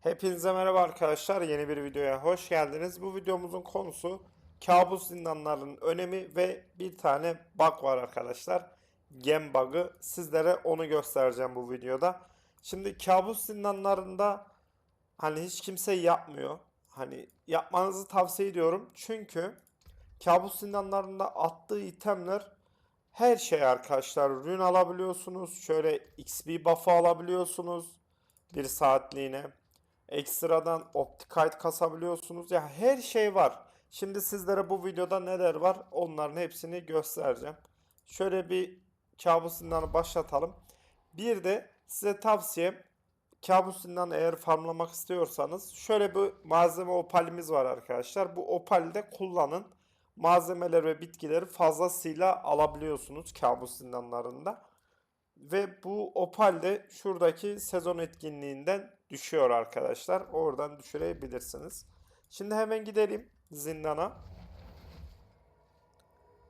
Hepinize merhaba arkadaşlar. Yeni bir videoya hoş geldiniz. Bu videomuzun konusu kabus zindanlarının önemi ve bir tane bug var arkadaşlar. Gem bug'ı. Sizlere onu göstereceğim bu videoda. Şimdi kabus zindanlarında hani hiç kimse yapmıyor. Hani yapmanızı tavsiye ediyorum. Çünkü kabus zindanlarında attığı itemler her şey arkadaşlar. Rün alabiliyorsunuz. Şöyle XP buff'ı alabiliyorsunuz. Bir saatliğine. Ekstradan Optikite kasabiliyorsunuz. Ya her şey var. Şimdi sizlere bu videoda neler var onların hepsini göstereceğim. Şöyle bir kabus başlatalım. Bir de size tavsiyem kabus eğer farmlamak istiyorsanız şöyle bir malzeme opalimiz var arkadaşlar. Bu opali de kullanın. Malzemeler ve bitkileri fazlasıyla alabiliyorsunuz kabus. Ve bu opal de şuradaki sezon etkinliğinden düşüyor arkadaşlar. Oradan düşürebilirsiniz. Şimdi hemen gidelim zindana.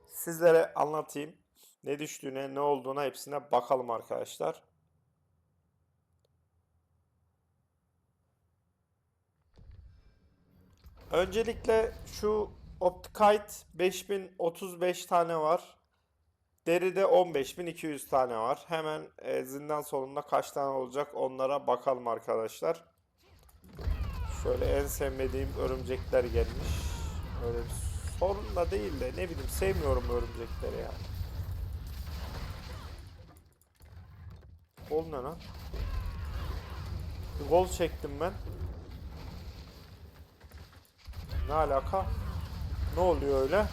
Sizlere anlatayım. Ne düştüğüne, ne olduğuna hepsine bakalım arkadaşlar. Öncelikle şu Optikite 5035 tane var. Deride 15.200 tane var. Hemen e, zindan sonunda kaç tane olacak onlara bakalım arkadaşlar. Şöyle en sevmediğim örümcekler gelmiş. Öyle bir sorun da değil de ne bileyim sevmiyorum örümcekleri ya. Gol ne lan? Bir gol çektim ben. Ne alaka? Ne oluyor öyle?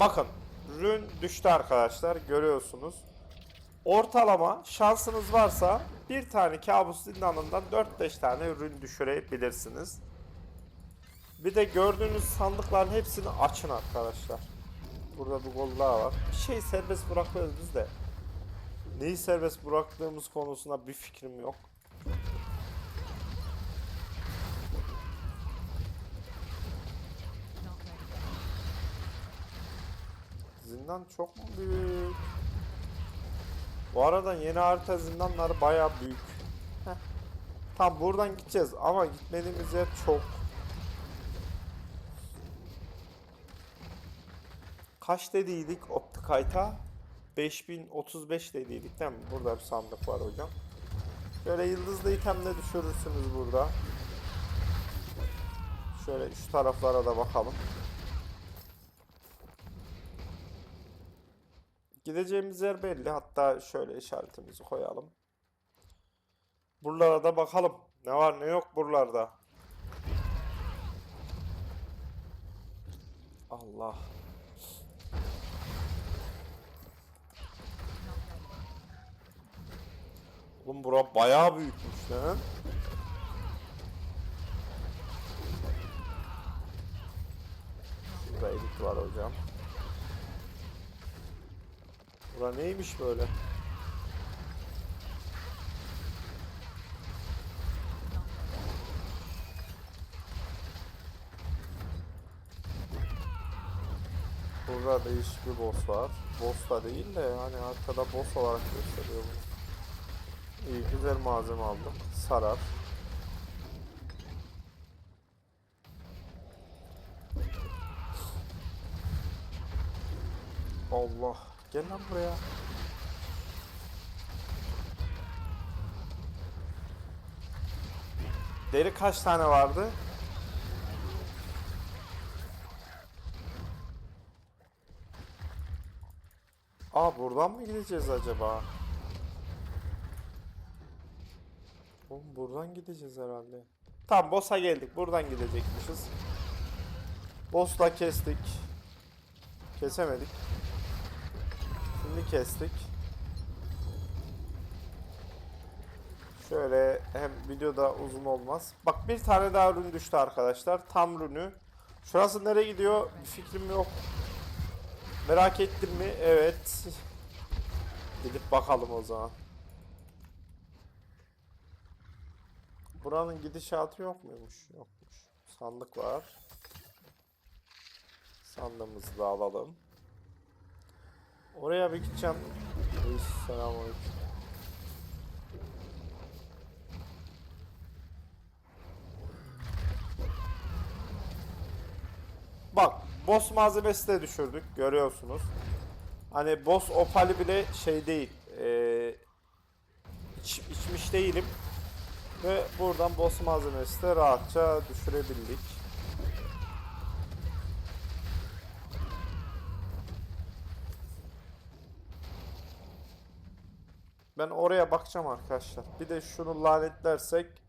Bakın rün düştü arkadaşlar görüyorsunuz. Ortalama şansınız varsa bir tane kabus zindanından 4-5 tane ürün düşürebilirsiniz. Bir de gördüğünüz sandıkların hepsini açın arkadaşlar. Burada bir gol daha var. Bir şey serbest bırakıyoruz biz de. Neyi serbest bıraktığımız konusunda bir fikrim yok. Zindan çok mu büyük? Bu arada yeni harita zindanları baya büyük. Heh. Tam buradan gideceğiz ama gitmediğimiz yer çok. Kaç dediydik Optikite'a? 5035 dediydik değil mi? Burada bir sandık var hocam. Şöyle yıldızlı itemle düşürürsünüz burada. Şöyle şu taraflara da bakalım. Gideceğimiz yer belli. Hatta şöyle işaretimizi koyalım. Buralara da bakalım. Ne var ne yok buralarda. Allah. Oğlum bura bayağı büyükmüş lan. Şurada elit var hocam. Bura neymiş böyle? Burada değişik bir boss var. Boss da değil de yani haritada boss olarak gösteriyor bunu. İyi güzel malzeme aldım. Sarar. Allah. Gel lan buraya. Deri kaç tane vardı? Aa buradan mı gideceğiz acaba? Oğlum buradan gideceğiz herhalde. Tamam boss'a geldik. Buradan gidecekmişiz. Boss'la kestik. Kesemedik. Şimdi kestik. Şöyle hem videoda uzun olmaz. Bak bir tane daha ürün düştü arkadaşlar. Tam ürünü. Şurası nereye gidiyor? Bir fikrim yok. Merak ettim mi? Evet. Gidip bakalım o zaman. Buranın gidişatı yok muymuş? Yokmuş. Sandık var. Sandığımızı da alalım. Oraya bir gideceğim. Selamünaleyküm. Bak boss malzemesi de düşürdük görüyorsunuz. Hani boss opali bile şey değil. Ee, iç- içmiş değilim. Ve buradan boss malzemesi de rahatça düşürebildik. Ben oraya bakacağım arkadaşlar. Bir de şunu lanetlersek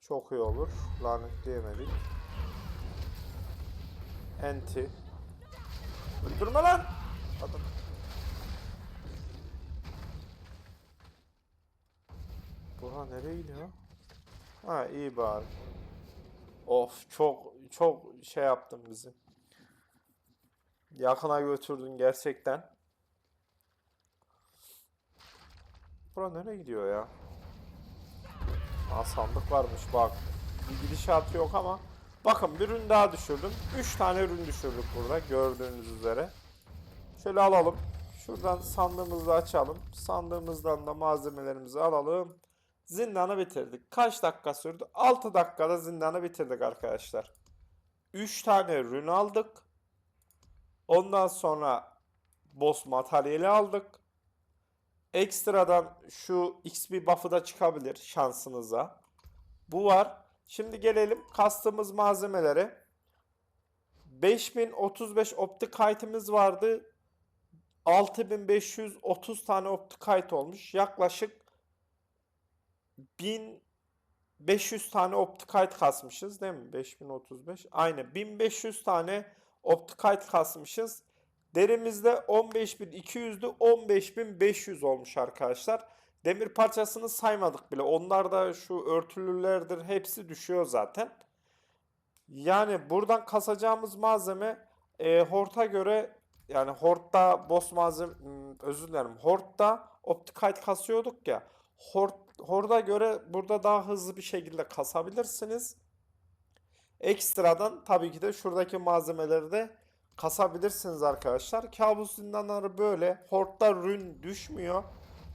çok iyi olur. Lanetleyemedik. Enti. Öldürme lan! Adam. Burhan nereye gidiyor? Ha iyi bari. Of çok çok şey yaptın bizi. Yakına götürdün gerçekten. Bura nereye gidiyor ya? Aa sandık varmış bak. Bir gidişatı yok ama. Bakın bir ürün daha düşürdüm. 3 tane ürün düşürdük burada gördüğünüz üzere. Şöyle alalım. Şuradan sandığımızı açalım. Sandığımızdan da malzemelerimizi alalım. Zindanı bitirdik. Kaç dakika sürdü? 6 dakikada zindanı bitirdik arkadaşlar. 3 tane ürün aldık. Ondan sonra boss materyali aldık. Ekstradan şu XP buff'ı da çıkabilir şansınıza. Bu var. Şimdi gelelim kastığımız malzemelere. 5035 optik kaytımız vardı. 6530 tane optik kayıt olmuş. Yaklaşık 1500 tane optik kayıt kasmışız değil mi? 5035. Aynen 1500 tane optik kayıt kasmışız. Derimizde 15.200'dü 15.500 olmuş arkadaşlar. Demir parçasını saymadık bile. Onlar da şu örtülülerdir. Hepsi düşüyor zaten. Yani buradan kasacağımız malzeme e, Hort'a göre yani Hort'ta boss malzeme hmm, özür dilerim. Hort'ta Optikite kasıyorduk ya. Hort, Hort'a göre burada daha hızlı bir şekilde kasabilirsiniz. Ekstradan tabii ki de şuradaki malzemeleri de kasabilirsiniz arkadaşlar. Kabus zindanları böyle. Hort'ta rün düşmüyor.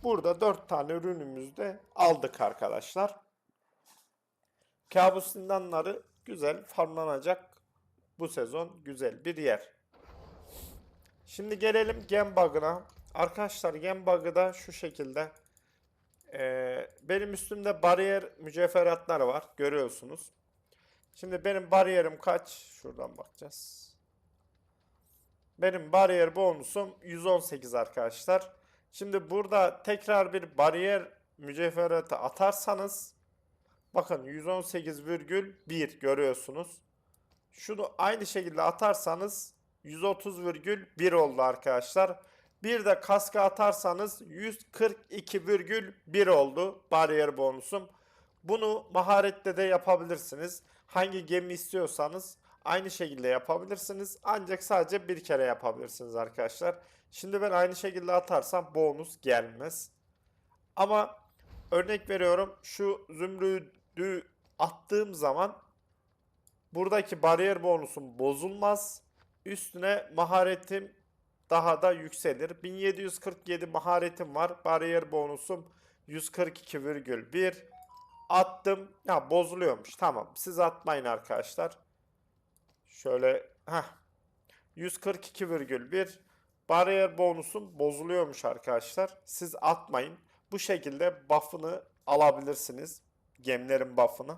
Burada 4 tane ürünümüzü de aldık arkadaşlar. Kabus zindanları güzel farmlanacak bu sezon güzel bir yer. Şimdi gelelim gem bug'ına. Arkadaşlar gem bug'ı da şu şekilde. Ee, benim üstümde bariyer mücevheratlar var. Görüyorsunuz. Şimdi benim bariyerim kaç? Şuradan bakacağız. Benim bariyer bonusum 118 arkadaşlar. Şimdi burada tekrar bir bariyer mücevheratı atarsanız bakın 118,1 görüyorsunuz. Şunu aynı şekilde atarsanız 130,1 oldu arkadaşlar. Bir de kaska atarsanız 142,1 oldu bariyer bonusum. Bunu maharette de yapabilirsiniz. Hangi gemi istiyorsanız aynı şekilde yapabilirsiniz. Ancak sadece bir kere yapabilirsiniz arkadaşlar. Şimdi ben aynı şekilde atarsam bonus gelmez. Ama örnek veriyorum şu zümrüdü attığım zaman buradaki bariyer bonusum bozulmaz. Üstüne maharetim daha da yükselir. 1747 maharetim var. Bariyer bonusum 142,1. Attım. Ya bozuluyormuş. Tamam. Siz atmayın arkadaşlar. Şöyle heh. 142,1 bariyer bonusum bozuluyormuş arkadaşlar. Siz atmayın. Bu şekilde buff'ını alabilirsiniz. Gemlerin buff'ını.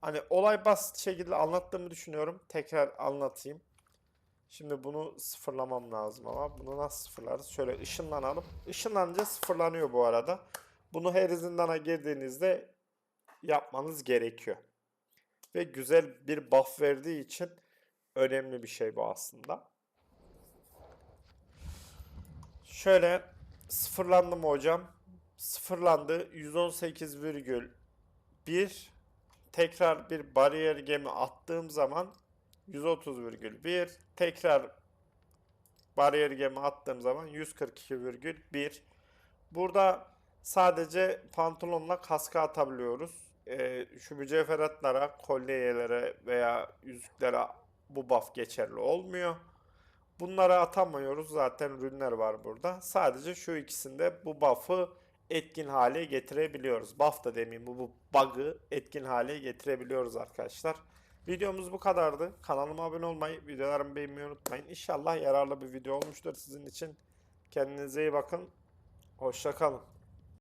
Hani olay basit şekilde anlattığımı düşünüyorum. Tekrar anlatayım. Şimdi bunu sıfırlamam lazım ama bunu nasıl sıfırlarız? Şöyle ışınlanalım. Işınlanınca sıfırlanıyor bu arada. Bunu her zindana girdiğinizde yapmanız gerekiyor. Ve güzel bir buff verdiği için önemli bir şey bu aslında. Şöyle sıfırlandı mı hocam? Sıfırlandı. 118,1 tekrar bir bariyer gemi attığım zaman 130,1 tekrar bariyer gemi attığım zaman 142,1 burada sadece pantolonla kaska atabiliyoruz. Ee, şu mücevheratlara, kolyelere veya yüzüklere bu buff geçerli olmuyor. Bunları atamıyoruz. Zaten ürünler var burada. Sadece şu ikisinde bu buff'ı etkin hale getirebiliyoruz. Buff da demeyeyim bu, bu bug'ı etkin hale getirebiliyoruz arkadaşlar. Videomuz bu kadardı. Kanalıma abone olmayı, videolarımı beğenmeyi unutmayın. İnşallah yararlı bir video olmuştur sizin için. Kendinize iyi bakın. Hoşça kalın.